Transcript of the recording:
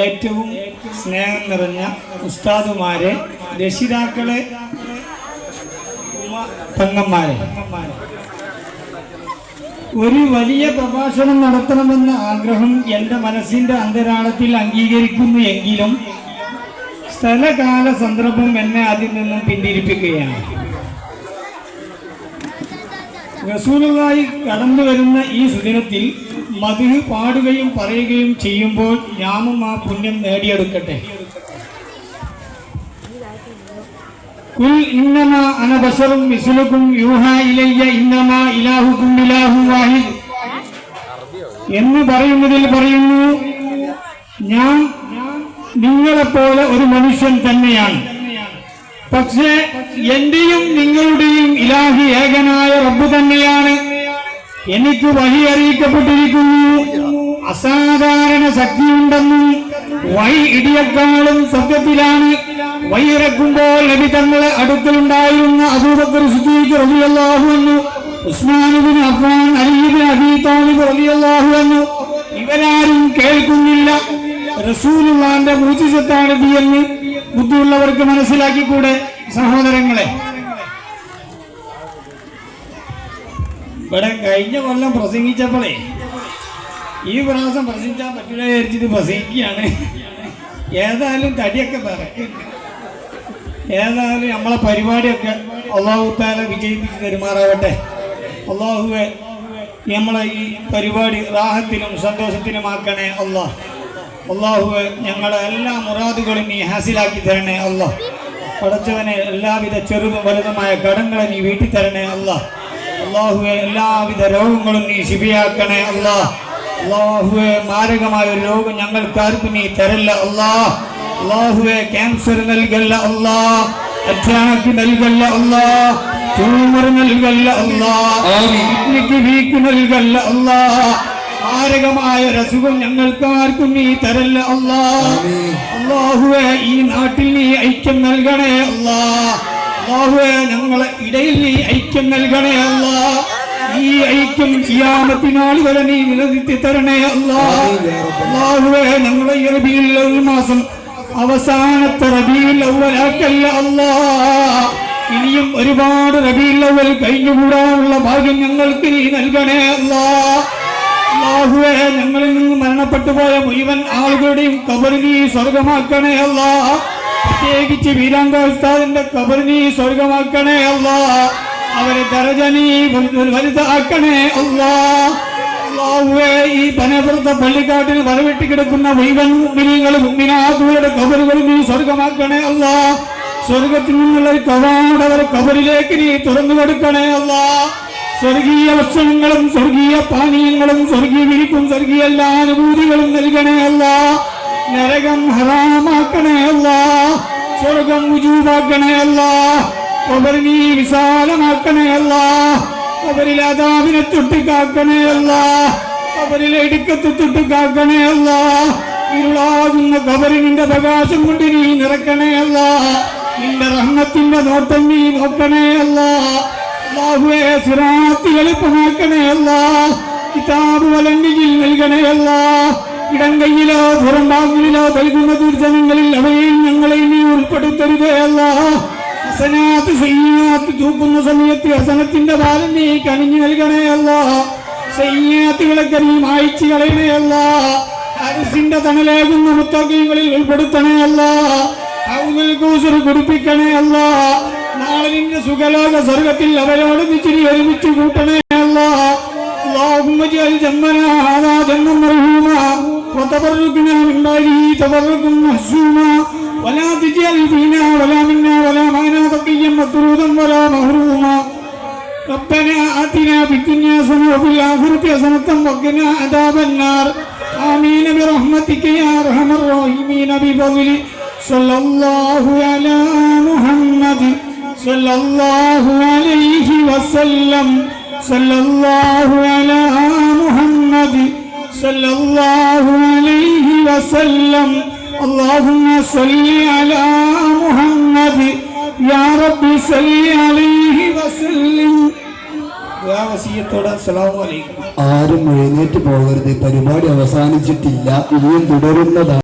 ഏറ്റവും സ്നേഹം നിറഞ്ഞ ഉസ്താദുമാരെ രക്ഷിതാക്കളെ തങ്ങന്മാരെ ഒരു വലിയ പ്രഭാഷണം നടത്തണമെന്ന ആഗ്രഹം എന്റെ മനസ്സിന്റെ അന്തരാളത്തിൽ അംഗീകരിക്കുന്നു എങ്കിലും സ്ഥലകാല സന്ദർഭം എന്നെ അതിൽ നിന്നും പിന്തിരിപ്പിക്കുകയാണ്. റസൂലുള്ളാഹി കടന്നു വരുന്ന ഈ സുദിനത്തിൽ മധു പാടുകയും പറയുകയും ചെയ്യുമ്പോൾ ഞാനും ആ പുണ്യം നേടിയെടുക്കട്ടെ. എന്ന് പറയുന്നതിൽ പറയുന്നു ഞാൻ നിങ്ങളെപ്പോലെ ഒരു മനുഷ്യൻ തന്നെയാണ്. പക്ഷേ എന്റെയും നിങ്ങളുടെയും ഇലാഹി ഏകനായ റബ്ബ് തന്നെയാണ്. എനിക്ക് വഴി അറിയിക്കപ്പെട്ടിരിക്കുന്നു. അസാധാരണ ശക്തിയുണ്ടെന്നും വൈ ഇടിയക്കാളും സത്യത്തിലാണ്. വൈ ഇറക്കുമ്പോൾ നബി തങ്ങളെ അടുക്കലുണ്ടായിരുന്ന അബൂബക്കർ സിദ്ദീഖ് റബിയല്ലാഹു എന്നു ഉസ്മാൻ ഇബ്നു അഫ്ഫാൻ അലി ഇബ്നു അബീ താലിബ് റളിയല്ലാഹു അൻഹു ഇവരാരും കേൾക്കുന്നില്ല. റസൂലുള്ളാന്റെ മൂച്ചിസത്താണ് ബി എന്ന് ബുദ്ധിയുള്ളവർക്ക് മനസ്സിലാക്കിക്കൂടെ സഹോദരങ്ങളെ? ഇവിടെ കഴിഞ്ഞ കൊല്ലം പ്രസംഗിച്ചപ്പോഴേ ഈ പ്രാവശ്യം പ്രസംഗിച്ചാൽ പറ്റില്ല വിചാരിച്ചിട്ട് പ്രസംഗിക്കുകയാണ്. ഏതായാലും തടിയൊക്കെ വേറെ ഏതായാലും നമ്മളെ പരിപാടിയൊക്കെ അള്ളാഹുത്താല വിജയിപ്പിച്ച് തരുമാറാവട്ടെ. അള്ളാഹുവെ നമ്മളെ ഈ പരിപാടി റാഹത്തിലും സന്തോഷത്തിലുമാക്കണേ അള്ളാഹ് അള്ളാഹുവെ ഞങ്ങളെ എല്ലാ മുറാദുകളും നീ ഹാസിലാക്കി തരണേ അള്ളാഹ് പടച്ചവനെ എല്ലാവിധ ചെറുതും വലുതുമായ കടങ്ങളെ നീ വീട്ടി തരണേ അള്ളാഹ് അള്ളാഹുവെ എല്ലാവിധ രോഗങ്ങളും നീ ശിബിയാക്കണേ അള്ളാഹ് അള്ളാഹുവെ മാരകമായ ഒരു രോഗം ഞങ്ങൾക്കാർക്കും നീ തരല്ല അള്ളാഹ് അള്ളാഹുവെ ക്യാൻസർ നൽകല്ല അള്ളാഹ് അറ്റാക്ക് നൽകല്ല അള്ളാഹ് ട്യൂമർ നൽകല്ല കിഡ്നിക്ക് വീക്ക് നൽകല്ല അള്ളാഹ് മാരകമായ രസുഖം ഞങ്ങൾക്കാർക്കും നീ തരല്ല അല്ലാ. അള്ളാഹുവെ ഈ നാട്ടിൽ നീ ഐക്യം നൽകണേ അല്ലാ. അള്ളാഹുവെ ഞങ്ങളെ ഇടയിൽ നീ ഐക്യം നൽകണേ അല്ല. ഈ ഐക്യം ചെയ്യാമത്തിനാൾ വരെ നീ നിലനിർത്തി തരണേ അല്ലാ. അള്ളാഹുവെ ഞങ്ങളെ ഈ റബിയിൽ ഒരു മാസം അവസാനത്തെ റബിയിൽ അവ്വലാക്കല്ല അല്ലാ. ഇനിയും ഒരുപാട് റബിയിൽ അവ്വൽ കഴിഞ്ഞുകൂടാനുള്ള ഭാഗ്യം ഞങ്ങൾക്ക് നീ നൽകണേ അല്ലാ. അല്ലാഹുവേ ഞങ്ങളിൽ നിന്ന് മരണപ്പെട്ടു പോയ മുഴുവൻ ആളുകളുടെയും കബറി നീ സ്വർഗമാക്കണേ അല്ല. പ്രത്യേകിച്ച് വീരാങ്ക ഉസ്താദിന്റെ കബറിനെ സ്വർഗമാക്കണേ അല്ല അവരെ ദരജനി വലു- വലുതാക്കണേ അല്ലാ ഈ പനപുറത്ത പള്ളിക്കാട്ടിൽ വരവെട്ടി കിടക്കുന്ന മുഴുവൻ മുമ്മിനികളും മുമ്മിനാഥുകളുടെ കബറുകൾ നീ സ്വർഗമാക്കണേ അല്ല സ്വർഗത്തിൽ നിന്നുള്ള ഒരു കവാട കബറിലേക്ക് നീ തുറന്നു കൊടുക്കണേ അല്ല സ്വർഗീയ ഭക്ഷണങ്ങളും സ്വർഗീയ പാനീയങ്ങളും സ്വർഗീയ വിരിപ്പും സ്വർഗീയ എല്ലാ അനുഭൂതികളും നൽകണേ അല്ല നരകം ഹറാമാക്കണേ അല്ല സ്വർഗം ഉജൂബാക്കണേ അല്ല. അവർ നീ വിശാലമാക്കണേ അല്ല. അവരിൽ അതാവിനെ തൊട്ടിക്കാക്കണേ അല്ല. അവരിൽ എടുക്കത്ത് തൊട്ടിക്കാക്കണേ അല്ല. ഇരുളാകുന്ന കബറിനിന്റെ പ്രകാശം കൊണ്ട് നീ നിറക്കണേ അല്ല. നിന്റെ റഹ്മത്തിന്റെ നോട്ടം നീ നോക്കണേ അല്ല. ബാഹുവേ സിറാത്തി എളുപ്പമാക്കണേ അല്ല. കിതാബ് വലങ്കിയിൽ നൽകണേ അല്ല. ഇടം കൈയിലോ പുറം ഭാഗങ്ങളിലോ നൽകുന്ന ദുർജനങ്ങളിൽ അവയെയും ഞങ്ങളെയും നീ ഉൾപ്പെടുത്തരുതേ അല്ല ഹസനാത്ത് സയ്യാത്ത് തൂക്കുന്ന സമയത്ത് ഹസനത്തിന്റെ ബാലം നീ കണിഞ്ഞു നൽകണേ അല്ല സയ്യാത്തുകളൊക്കെ നീ മായിച്ചു കളയണേ അല്ല അരിസിന്റെ തണലേകുന്ന മുത്തകീങ്ങളിൽ ഉൾപ്പെടുത്തണേ അല്ല ഔദുൽ കൂസർ കുടിപ്പിക്കണേ അല്ല നാളെ നിന്റെ സുഖലോക സ്വർഗത്തിൽ അവരോട് നിച്ചിരി ഒരുമിച്ച് കൂട്ടണേ അല്ല اللهم اجعل جنبنا هذا جنة مرحوما وتبركنا من بعده تبركا محسوما ولا تجعل فينا ولا منا ولا معنا بقيا مطرودا ولا مهروما ربنا آتنا في الدنيا حسنة وفي الآخرة حسنة وقنا عذاب النار آمين برحمتك يا أرحم الراحمين بفضل صلى الله على محمد صلى الله عليه وسلم صلى الله على محمد സല്ലല്ലാഹു അലൈഹി വസല്ലം. അല്ലാഹുമ്മ സല്ലി അലാ മുഹമ്മദ്. യാ റബ്ബി സല്ലി അലൈഹി വസല്ലം. ആരും എഴുന്നേറ്റ് പോകരുത്. പരിപാടി അവസാനിച്ചിട്ടില്ല. ഇനിയും തുടരുന്നതാണ്.